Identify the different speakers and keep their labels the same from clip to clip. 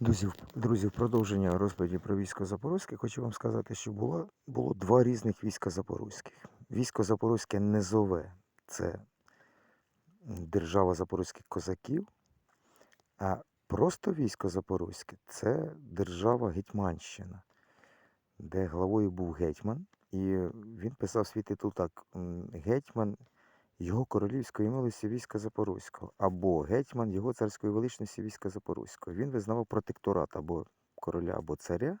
Speaker 1: Друзі, друзі, в продовження розповіді про військо Запорозьке хочу вам сказати, що було, було два різних війська Запорозьких. Військо Запорозьке низове це держава запорозьких козаків, а просто військо Запорозьке це держава Гетьманщина, де главою був гетьман, і він писав свій титул так: Гетьман його королівської милості війська Запорозького, або гетьман його царської величності війська Запорозького. Він визнавав протекторат або короля, або царя,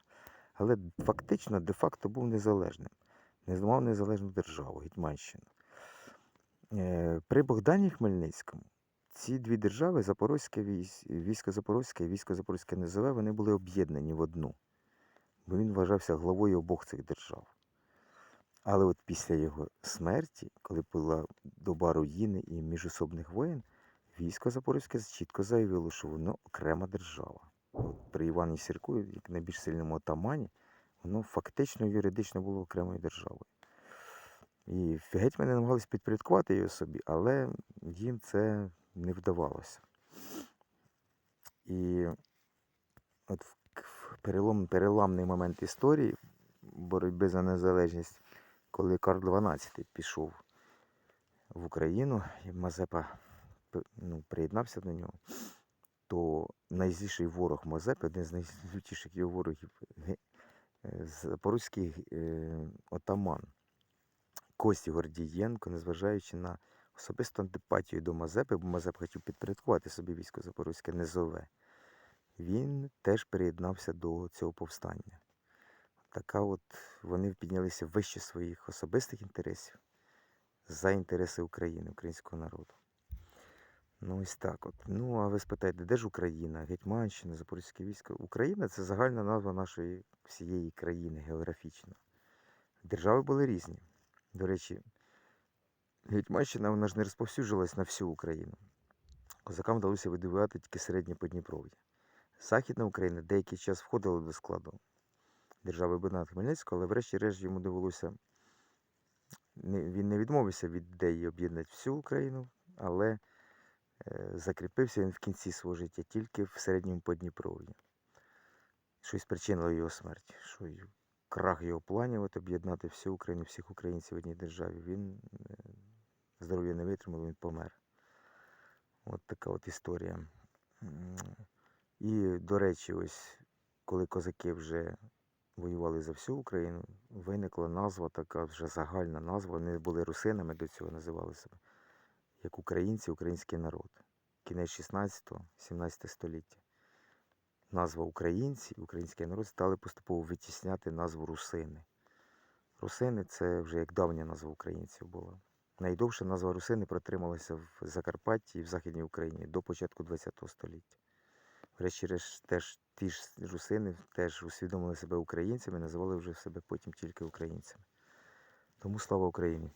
Speaker 1: але фактично, де-факто був незалежним. Не мав незалежну державу, Гетьманщину. Е, При Богдані Хмельницькому ці дві держави, Запорозьке військ, військо Запорозьке і військо Запорозьке Низове, вони були об'єднані в одну, бо він вважався главою обох цих держав. Але от після його смерті, коли була доба руїни і міжособних воєн, військо Запорозьке чітко заявило, що воно окрема держава. От при Івані Сірку, як найбільш сильному отамані, воно фактично юридично було окремою державою. І гетьмани намагались підпорядкувати його собі, але їм це не вдавалося. І от в перелом, переламний момент історії боротьби за незалежність, коли Карл XII пішов в Україну, і Мазепа ну, приєднався до нього, то найзліший ворог Мазепи, один з найлютіших його ворогів, е, запорозький е, отаман Кості Гордієнко, незважаючи на особисту антипатію до Мазепи, бо Мазеп хотів підпорядкувати собі військо Запорозьке низове, він теж приєднався до цього повстання. Така от вони піднялися вище своїх особистих інтересів за інтереси України, українського народу. Ну, ось так от. Ну, а ви спитаєте, де ж Україна? Гетьманщина, Запорізьке військо. Україна це загальна назва нашої всієї країни географічно. Держави були різні. До речі, Гетьманщина вона ж не розповсюджилась на всю Україну. Козакам вдалося видобувати тільки середнє Подніпров'я. Західна Україна деякий час входила до складу держави Богдана Хмельницького, але врешті-решт йому довелося. Він не відмовився від ідеї об'єднати всю Україну, але е, закріпився він в кінці свого життя тільки в середньому Подніпров'ї. Щось спричинило його смерть, що крах його планів от об'єднати всю Україну, всіх українців в одній державі. Він е, здоров'я не витримав, він помер. От така от історія. І, до речі, ось коли козаки вже воювали за всю Україну, виникла назва, така вже загальна назва. Вони були русинами до цього називали себе, як українці, український народ. Кінець 16-17 століття. Назва українці, український народ стали поступово витісняти назву русини. Русини це вже як давня назва українців була. Найдовша назва русини протрималася в Закарпатті і в Західній Україні до початку ХХ століття. Врешті-решт теж ті ж русини теж усвідомили себе українцями, називали вже себе потім тільки українцями. Тому слава Україні!